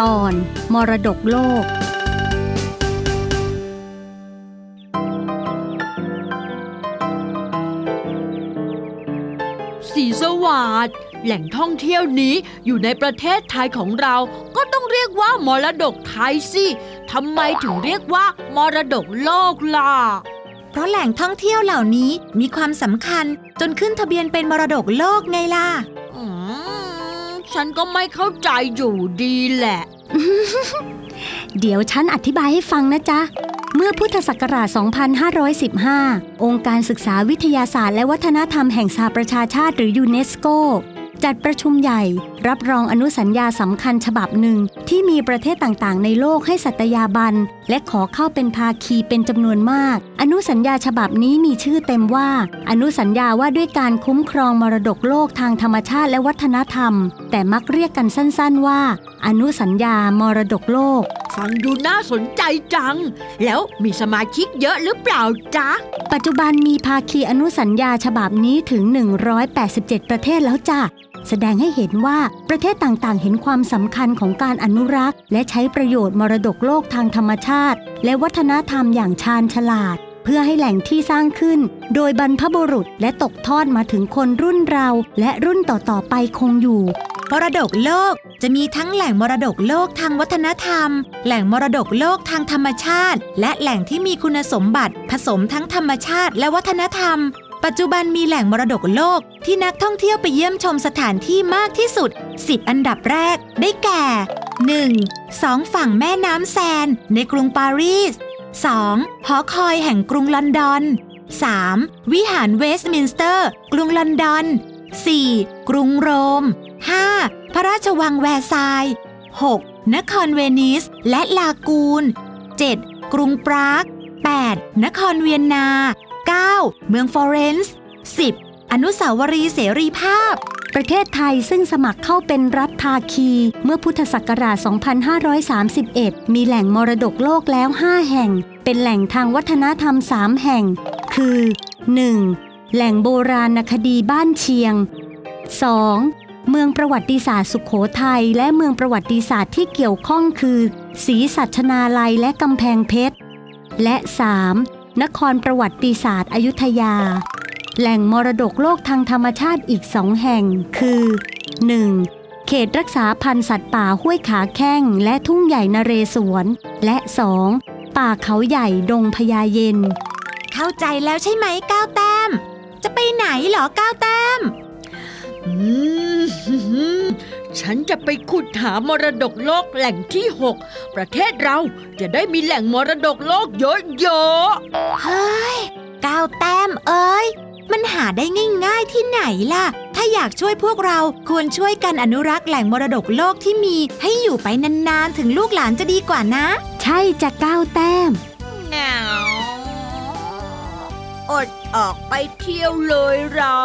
ตอน มรดกโลก สีสวัสดแหล่งท่องเที่ยวนี้อยู่ในประเทศไทยของเรา ก็ต้องเรียกว่ามรดกไทยสิทำไมถึงเรียกว่า มรดกโลกล่ะ เพราะแหล่งท่องเที่ยวเหล่านี้มีความสำคัญจนขึ้นทะเบียนเป็นมรดกโลกไงล่ะอืม ฉันก็ไม่เข้าใจอยู่ดีแหละ เดี๋ยวฉันอธิบายให้ฟังนะจ๊ะ เมื่อพุทธศักราช 2515 องค์การศึกษาวิทยาศาสตร์และวัฒนธรรมแห่งสหประชาชาติหรือยูเนสโกจัดประชุมใหญ่รับรองอนุสัญญาสำคัญฉบับหนึ่ง ที่มีประเทศต่างๆ ในโลกให้สัตยาบัน และขอเข้าเป็นภาคีเป็นจำนวนมาก อนุสัญญาฉบับนี้มีชื่อเต็มว่า อนุสัญญาว่าด้วยการคุ้มครองมรดกโลกทางธรรมชาติและวัฒนธรรม แต่มักเรียกกันสั้นๆว่า อนุสัญญามรดกโลก ฟังดูน่าสนใจจัง แล้วมีสมาชิกเยอะหรือเปล่าจ๊ะ ปัจจุบันมีภาคีอนุสัญญาฉบับนี้ถึง 187 ประเทศแล้วจ้ะแสดงให้เห็นว่าประเทศต่างๆ เห็นความสำคัญของการอนุรักษ์ และใช้ประโยชน์มรดกโลกทางธรรมชาติ และวัฒนธรรมอย่างชาญฉลาด เพื่อให้แหล่งที่สร้างขึ้น โดยบรรพบุรุษและตกทอดมาถึงคนรุ่นเราและรุ่นต่อๆไปคงอยู่ มรดกโลกจะมีทั้งแหล่งมรดกโลกทางวัฒนธรรม แหล่งมรดกโลกทางธรรมชาติ และแหล่งที่มีคุณสมบัติ ผสมทั้งธรรมชาติและวัฒนธรรม ปัจจุบันมีแหล่งมรดกโลกที่นักท่องเที่ยวไปเยี่ยมชมสถานที่มากที่สุด 10 อันดับแรก ได้แก่ 1. สองฝั่งแม่น้ำแซน ในกรุงปารีส 2. หอคอยแห่งกรุงลอนดอน 3. วิหารเวสต์มินสเตอร์ กรุงลอนดอน 4. กรุงโรม 5. พระราชวังแวร์ซายน์ 6. นครเวนิสและลากูน 7. กรุงปราก 8. นครเวียนนา 9. เมืองฟลอเรนซ์ 10. อนุสาวรีย์เสรีภาพ ประเทศไทยซึ่งสมัครเข้าเป็นรัฐภาคีเมื่อพุทธศักราช 2531 มีแหล่งมรดกโลกแล้ว 5 แห่ง เป็นแหล่งทางวัฒนธรรม 3 แห่ง คือ 1. แหล่งโบราณคดีบ้านเชียง 2. เมืองประวัติศาสตร์สุขโขทัยและเมืองประวัติศาสตร์ที่เกี่ยวข้องคือศรีสัชนาลัยและกำแพงเพชร และ 3. นครประวัติศาสตร์อยุธยา แหล่งมรดกโลกทางธรรมชาติอีกสองแห่ง คือ 1. เขตรักษาพันธุ์สัตว์ป่าห้วยขาแข้งและทุ่งใหญ่นเรศวร และ 2. ป่าเขาใหญ่ดงพญาเย็น เข้าใจแล้วใช่ไหมก้าวแต้ม จะไปไหนเหรอก้าวแต้มอืมฉันจะไปขุดหามรดกโลกแหล่งที่ 6 ประเทศเราจะได้มีแหล่งมรดกโลกเยอะๆเฮ้าได้ง่ายๆที่ไหนล่ะ ถ้าอยากช่วยพวกเราควรช่วยกันอนุรักษ์แหล่งมรดกโลกที่มี ให้อยู่ไปนานๆ ถึงลูกหลานจะดีกว่านะ ใช่จะก้าวแต้มเหงาอดออกไปเที่ยวเลยเรา